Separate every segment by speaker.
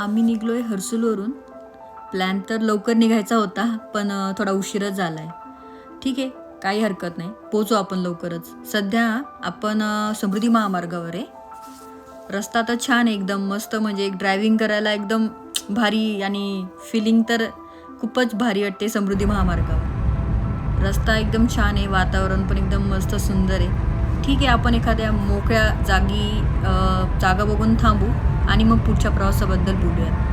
Speaker 1: आम्ही निघलो आहे हर्सूलवरून. प्लॅन तर लवकर निघायचा होता पण थोडा उशीरच झाला आहे ठीक आहे काही हरकत नाही. पोचू आपण लवकरच. सध्या आपण समृद्धी महामार्गावर आहे. रस्ता तर छान आहे एकदम. मस्त म्हणजे एक ड्रायव्हिंग करायला एकदम भारी आणि फिलिंग तर खूपच भारी वाटते समृद्धी महामार्गावर. रस्ता एकदम छान आहे वातावरण पण एकदम मस्त सुंदर आहे. ठीक आहे आपण एखाद्या मोकळ्या जागी जागा बघून थांबू. आणि मग पुढच्या प्रवासाबद्दल बोलूयात.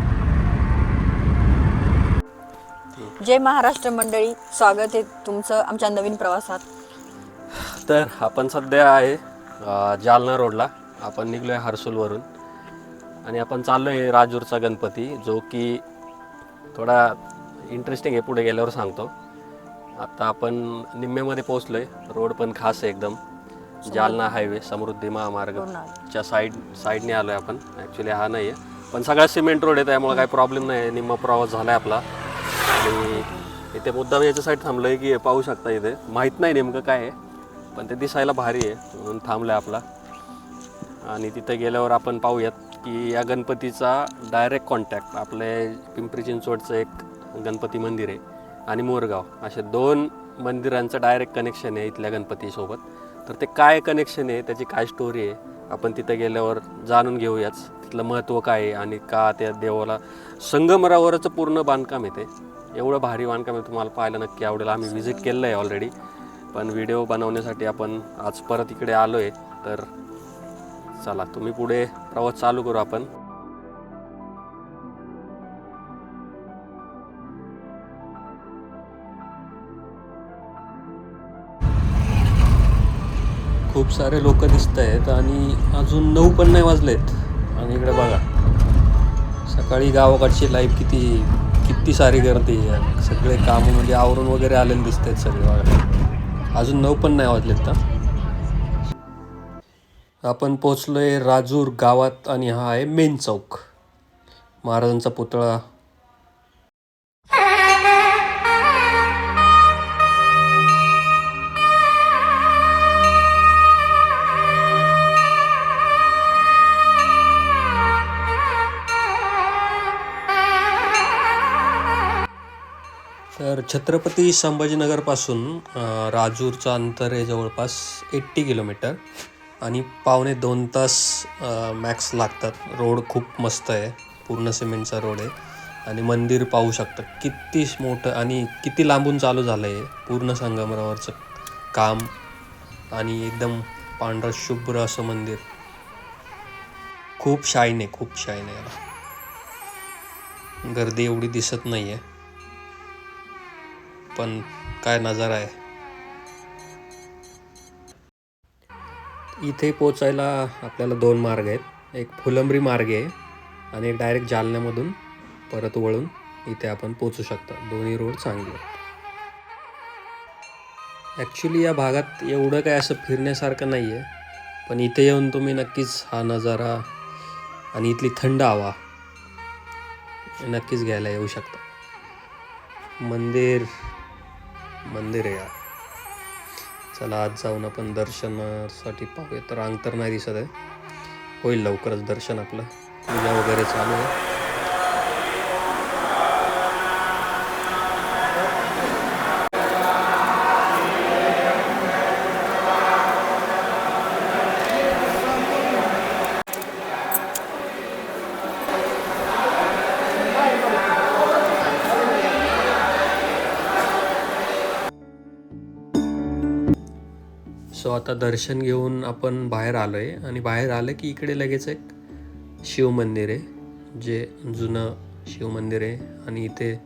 Speaker 1: जय महाराष्ट्र मंडळी स्वागत आहे तुमचं आमच्या नवीन प्रवासात.
Speaker 2: तर आपण सध्या आहे जालना रोडला. आपण निघलो आहे हर्सूलवरून. आणि आपण चाललो आहे राजूरचा गणपती जो की थोडा इंटरेस्टिंग आहे पुढे गेल्यावर सांगतो. आता आपण निम्म्यामध्ये पोहोचलो आहे रोड पण खास आहे एकदम. जालना हायवे समृद्धी महामार्गच्या साईड साईडने आलो आहे आपण. ॲक्च्युली हा नाही आहे पण सगळा सिमेंट रोड आहे त्यामुळे काही प्रॉब्लेम नाही आहे. निम्मा प्रवास झाला आहे आपला. आणि इथे मुद्दाम याच्यासाठी थांबलो आहे की पाहू शकता इथे. माहीत नाही नेमकं काय आहे पण ते दिसायला भारी आहे. म्हणून थांबलं आहे आपला. आणि तिथे गेल्यावर आपण पाहूयात की या गणपतीचा डायरेक्ट कॉन्टॅक्ट आपले पिंपरी चिंचवडचं एक गणपती मंदिर आहे आणि मोरगाव. असे दोन मंदिरांचं डायरेक्ट कनेक्शन आहे इथल्या गणपतीसोबत. तर ते काय कनेक्शन आहे त्याची काय स्टोरी आहे आपण तिथं गेल्यावर जाणून घेऊयाच. तिथलं महत्त्व काय आहे आणि का त्या देवाला संगमरावरचं पूर्ण बांधकाम आहे ते. एवढं भारी बांधकाम आहे तुम्हाला पाहायला नक्की आवडेल. आम्ही व्हिजिट केलं आहे ऑलरेडी पण व्हिडिओ बनवण्यासाठी आपण आज परत इकडे आलो आहे तर चला तुम्ही पुढे प्रवास चालू करू आपण. खूप सारे लोक दिसत आहेत आणि अजून नऊ पण नाही वाजलेत. आणि इकडे बघा. सकाळी गावाकडची लाईफ किती किती सारी गर्दी आहे. सगळे कामं म्हणजे आवरून वगैरे आलेले दिसत आहेत सगळे बघा. अजून नऊ पण नाही वाजलेत का आपण पोचलो आहे राजूर गावात आणि हा आहे मेन चौक. महाराजांचा पुतळा छत्रपती संभाजीनगरपासून राजूरचं अंतर आहे जवळपास एट्टी किलोमीटर आणि पावणे दोन तास मॅक्स लागतात. रोड खूप मस्त आहे. पूर्ण सिमेंटचा रोड आहे. आणि मंदिर पाहू शकतं किती मोठं आणि किती लांबून चालू झालं आहे पूर्ण संगमरावरचं काम आणि एकदम पांढरं शुभ्र असं मंदिर. खूप शाईन आहे खूप शाईन आहे. याला गर्दी एवढी दिसत नाही आहे पण काय नजारा आहे. इथे पोचायला आपल्याला दोन मार्ग आहेत. एक फुलंबरी मार्ग आहे आणि एक डायरेक्ट जालन्यामधून परत वळून इथे आपण पोचू शकता. दोन्ही रोड चांगले आहेत. ॲक्च्युली या भागात एवढं काय असं फिरण्यासारखं नाही आहे पण इथे येऊन तुम्ही नक्कीच हा नजारा आणि इथली थंड हवा नक्कीच घ्यायला येऊ शकता. मंदिर मंदिर आहे यार. चला आज जाऊन आपण दर्शनासाठी पाहूया तर रांग तर नाही दिसत आहे. होईल लवकरच दर्शन आपलं. पूजा वगैरे चालू आहे. आता दर्शन घेऊन आपण बाहेर आलो आहे आणि बाहेर आलं की इकडे लगेच एक शिवमंदिर आहे जे जुनं शिवमंदिर आहे आणि इथे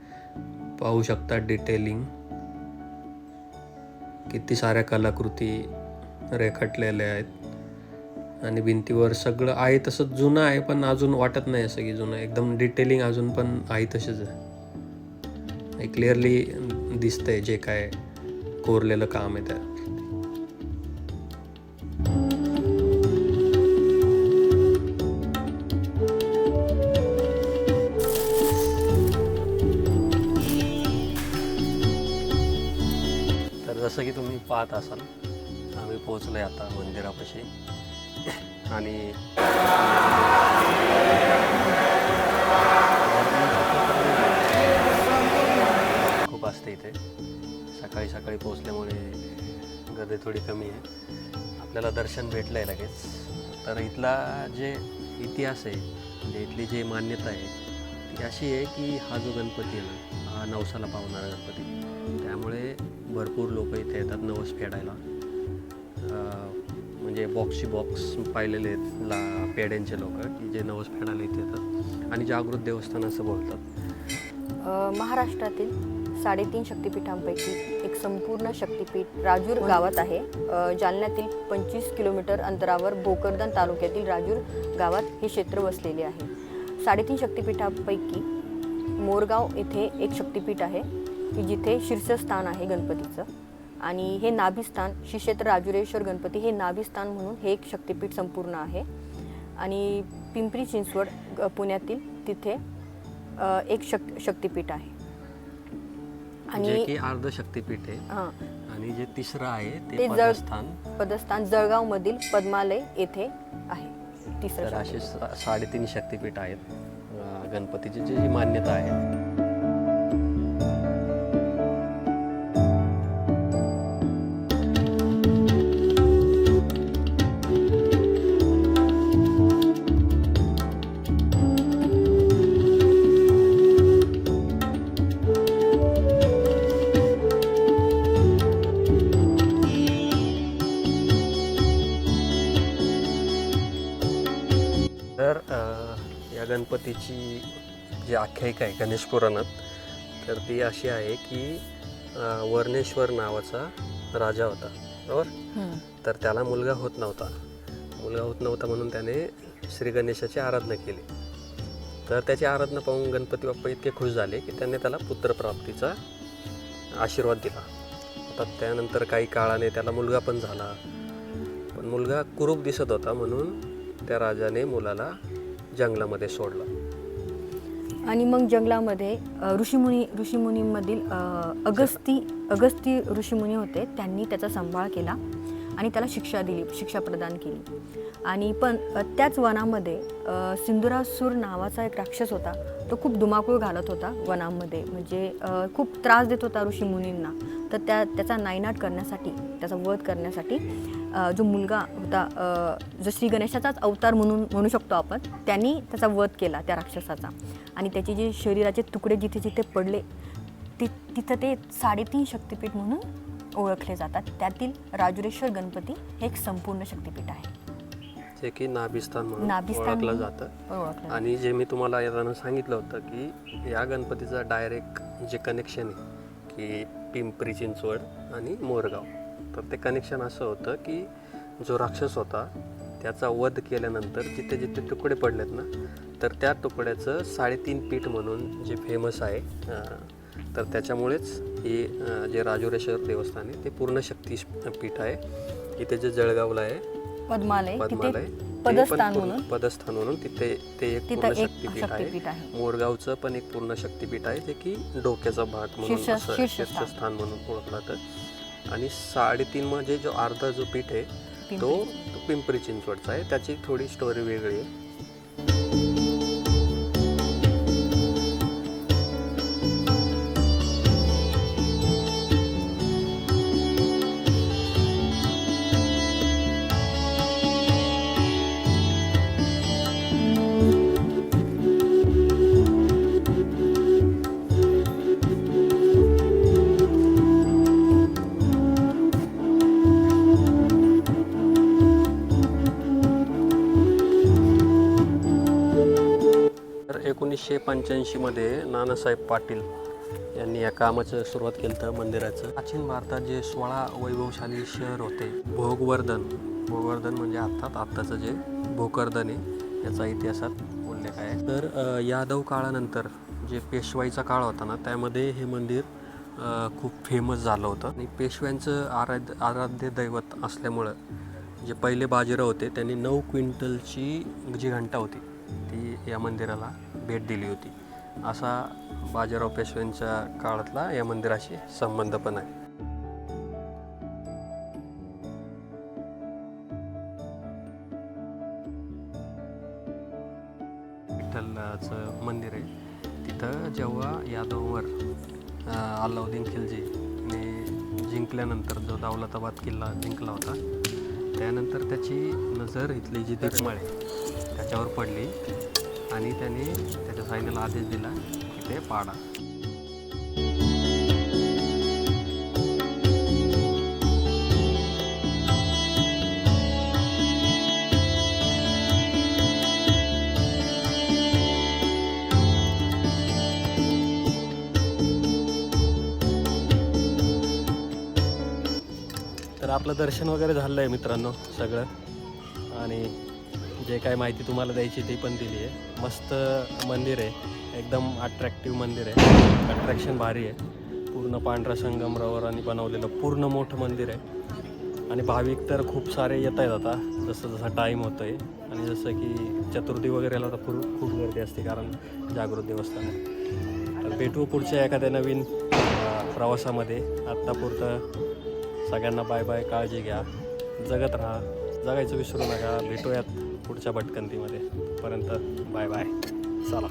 Speaker 2: पाहू शकता डिटेलिंग किती साऱ्या कलाकृती रेखाटलेल्या आहेत. आणि भिंतीवर सगळं आहे तसं जुनं आहे पण अजून वाटत नाही असं की जुनं. एकदम डिटेलिंग अजून पण आहे तसेच आहे. क्लिअरली दिसतंय जे काय कोरलेलं काम आहे त्यात. जसं की तुम्ही पाहत असाल आम्ही पोहोचलो आहे आता मंदिरापाशी. आणि खूप असते इथे. सकाळी सकाळी पोहोचल्यामुळे गर्दी थोडी कमी आहे. आपल्याला दर्शन भेटलं आहे लगेच. तर इथला जे इतिहास आहे म्हणजे इथली जी मान्यता आहे ती अशी आहे की हा जो गणपती आहे ना हा नवसाला पावणारा गणपती. त्यामुळे भरपूर लोक इथे येतात नवस फेडायला. अं, म्हणजे बॉक्सची बॉक्स पाहिलेले आहेत ला पेड्यांचे लोक की जे नवस फेडायला इथे येतात आणि जागृत देवस्थान असं बोलतात.
Speaker 1: अ, महाराष्ट्रातील साडेतीन शक्तिपीठांपैकी एक संपूर्ण शक्तिपीठ राजूर गावात आहे. जालन्यातील पंचवीस किलोमीटर अंतरावर भोकरदन तालुक्यातील राजूर गावात हे क्षेत्र वसलेले आहे. साडेतीन शक्तिपीठांपैकी मोरगाव येथे एक शक्तिपीठ आहे. की जिथे शीर्षस्थान आहे गणपतीचं. आणि हे नाभिस्थान श्री क्षेत्र राजुरेश्वर गणपती हे नाभिस्थान म्हणून हे एक शक्तिपीठ संपूर्ण आहे. आणि पिंपरी चिंचवड पुण्यातील तिथे एक शक् शक्तिपीठ आहे.
Speaker 2: जे
Speaker 1: आणि
Speaker 2: की अर्ध शक्तीपीठ आहे.
Speaker 1: हां.
Speaker 2: आणि जे तिसरं आहे
Speaker 1: ते
Speaker 2: पदस्थान.
Speaker 1: पदस्थान जळगावमधील पद्मालय येथे आहे. तिसरं
Speaker 2: असे साडेतीन शक्तीपीठ आहेत गणपतीची जी मान्यता आहे. गणपतीची जी आख्यायिका आहे गणेश पुराणात तर ती अशी आहे की वर्णेश्वर नावाचा राजा होता बरोबर. तर त्याला मुलगा होत नव्हता. मुलगा होत नव्हता म्हणून त्याने श्री गणेशाची आराधना केली. तर त्याची आराधना पाहून गणपती बाप्पा इतके खुश झाले की त्यांनी त्याला पुत्रप्राप्तीचा आशीर्वाद दिला. आता त्यानंतर काही काळाने त्याला मुलगा पण झाला. पण मुलगा कुरूप दिसत होता म्हणून त्या राजाने मुलाला जंगलामध्ये सोडला.
Speaker 1: आणि मग जंगलामध्ये अ, ऋषीमुनी ऋषीमुनींमधील अ, अगस्ती अगस्ती ऋषीमुनी होते. त्यांनी त्याचा सांभाळ केला आणि त्याला शिक्षा दिली शिक्षा प्रदान केली. आणि पण अ, त्याच वनामध्ये अ, सिंधुरासूर नावाचा एक राक्षस होता. तो खूप धुमाकूळ घालत होता वनामध्ये. म्हणजे अ, खूप त्रास देत होता ऋषीमुनींना. तर त्या त्याचा नायनाट करण्यासाठी त्याचा वध करण्यासाठी जो मुलगा होता जो श्री गणेशाचाच अवतार म्हणून म्हणू शकतो आपण त्यांनी त्याचा वध केला त्या राक्षसाचा. आणि त्याचे जे शरीराचे तुकडे जिथे जिथे पडले ति तिथं ते साडेतीन शक्तिपीठ म्हणून ओळखले जातात. त्यातील राजुरेश्वर गणपती हे एक संपूर्ण शक्तिपीठ आहे.
Speaker 2: जे की नाभिस्थान म्हणून ओळखलं जातं. आणि जे मी तुम्हाला येताना सांगितलं होतं की या गणपतीचं डायरेक्ट जे कनेक्शन आहे की पिंपरी चिंचवड आणि मोरगाव. तर ते कनेक्शन असं होतं की जो राक्षस होता त्याचा वध केल्यानंतर जिथे जिथे तुकडे पडलेत ना तर त्या तुकड्याचं साडेतीन पीठ म्हणून जे फेमस आहे तर त्याच्यामुळेच हे जे राजुरेश्वर देवस्थान आहे ते पूर्ण शक्ती पीठ आहे. इथे जे जळगावला आहे
Speaker 1: पद्मालय
Speaker 2: पद्मालय
Speaker 1: पदस्थान म्हणून.
Speaker 2: पदस्थान म्हणून तिथे ते एक पूर्ण शक्तीपीठ आहे. मोरगावचं पण एक पूर्ण शक्तीपीठ आहे जे की डोक्याचा भाग म्हणून
Speaker 1: शीर्षस्थान.
Speaker 2: म्हणून ओळखला जातं. आणि साडेतीन मध्ये जो अर्धा जो पीठ आहे तो
Speaker 1: पिंपरी.
Speaker 2: तो पिंपरी चिंचवडचा आहे त्याची थोडी स्टोरी वेगळी आहे एकोणीसशे पंच्याऐंशीमध्ये नानासाहेब पाटील यांनी या कामाचं सुरुवात केलं होतं मंदिराचं. प्राचीन भारतात जे सोळा वैभवशाली शहर होते भोगवर्धन. भोगवर्धन म्हणजे अर्थात आत्ताचं जे भोकरदन आहे याचा इतिहासात उल्लेख आहे. तर यादव काळानंतर जे पेशवाईचा काळ होता ना त्यामध्ये हे मंदिर खूप फेमस झालं होतं. आणि पेशव्यांचं आराध्य आराध्य दैवत असल्यामुळं जे पहिले बाजीराव होते त्यांनी नऊ क्विंटलची जी घंटा होती ती या मंदिराला भेट दिली होती. असा बाजीराव पेशव्यांच्या काळातला या मंदिराशी संबंध पण आहे. विठ्ठलाचं मंदिर आहे. तिथं जेव्हा यादववर अल्लाउद्दीन खिलजीने जिंकल्यानंतर जो दौलताबाद किल्ला जिंकला होता त्यानंतर त्याची नजर इथली जी दीपमाळ आहे त्याच्यावर पडली. आणि त्याने त्याच्या सैन्याला आदेश दिला की ते पाडा. तर आपलं दर्शन वगैरे झालं आहे मित्रांनो सगळं. आणि जे काय माहिती तुम्हाला द्यायची ती पण दिली आहे. मस्त मंदिर आहे. एकदम अट्रॅक्टिव्ह मंदिर आहे. अट्रॅक्शन भारी आहे. पूर्ण पांढऱ्या संगमरवरांनी बनवलेलं पूर्ण मोठं मंदिर आहे. आणि भाविक तर खूप सारे येत आहेत आता. जसं जसा टाईम होतो आहे आणि जसं की चतुर्थी वगैरेला तर खूप खूप गर्दी असते कारण जागृत देवस्थान आहे तर भेटू पुढच्या एखाद्या नवीन प्रवासामध्ये. आत्तापुरतं सगळ्यांना बाय बाय काळजी घ्या. जगत राहा. जगायचं विसरू नका. भेटूयात पुढच्या भटकंतीमध्ये. पर्यंत बाय बाय. चला.